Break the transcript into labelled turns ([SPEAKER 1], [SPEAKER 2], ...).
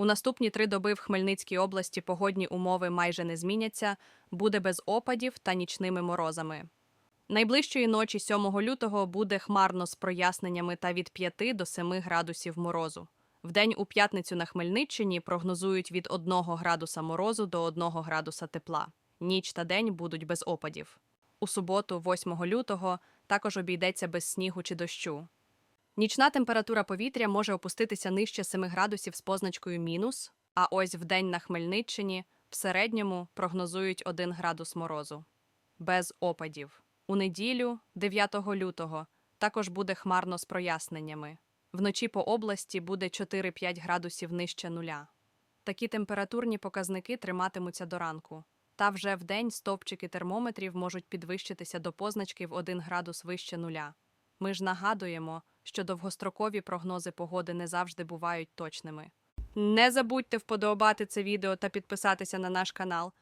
[SPEAKER 1] У наступні три доби в Хмельницькій області погодні умови майже не зміняться, буде без опадів та нічними морозами. Найближчої ночі 7 лютого буде хмарно з проясненнями та від 5 до 7 градусів морозу. Вдень у п'ятницю на Хмельниччині прогнозують від 1 градуса морозу до 1 градуса тепла. Ніч та день будуть без опадів. У суботу, 8 лютого, також обійдеться без снігу чи дощу. Нічна температура повітря може опуститися нижче 7 градусів з позначкою мінус, а ось вдень на Хмельниччині в середньому прогнозують 1 градус морозу. Без опадів. У неділю, 9 лютого, також буде хмарно з проясненнями. Вночі по області буде 4-5 градусів нижче нуля. Такі температурні показники триматимуться до ранку. Та вже вдень стовпчики термометрів можуть підвищитися до позначки в 1 градус вище нуля. Ми ж нагадуємо, що довгострокові прогнози погоди не завжди бувають точними. Не забудьте вподобати це відео та підписатися на наш канал.